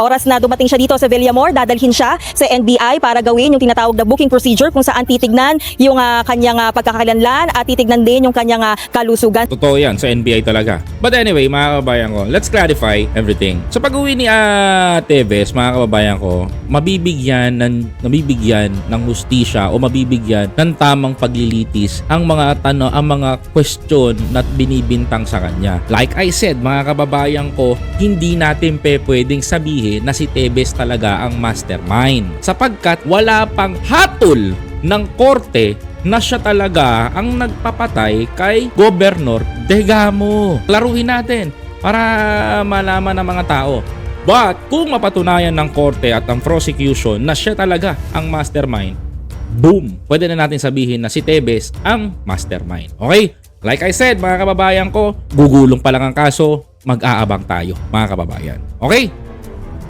Oras na dumating siya dito sa Villamor, dadalhin siya sa NBI para gawin yung tinatawag na booking procedure kung saan titignan yung ah, kanyang ah, pagkakakilanlan at titignan din yung kanyang ah, kalusugan. Totoo yan sa NBI talaga. But anyway, mga kababayan ko, let's clarify everything. Sa pag-uwi ni ah, Tevez, mga kababayan ko, mabibigyan ng nabibigyan ng hustisya o mabibigyan ng tamang paglilitis ang mga tanong, ang mga question na binibintang sa kanya. Like I said, mga kababayan ko, hindi natin pe pwedeng sabihin na si Tevez talaga ang mastermind sapagkat wala pang hatol ng korte na siya talaga ang nagpapatay kay Governor Degamo. Laruin natin para malaman ng mga tao. But kung mapatunayan ng korte at ang prosecution na siya talaga ang mastermind, boom! Pwede na natin sabihin na si Tebes ang mastermind. Okay? Like I said, mga kababayan ko, gugulong pa lang ang kaso, mag-aabang tayo, mga kababayan. Okay?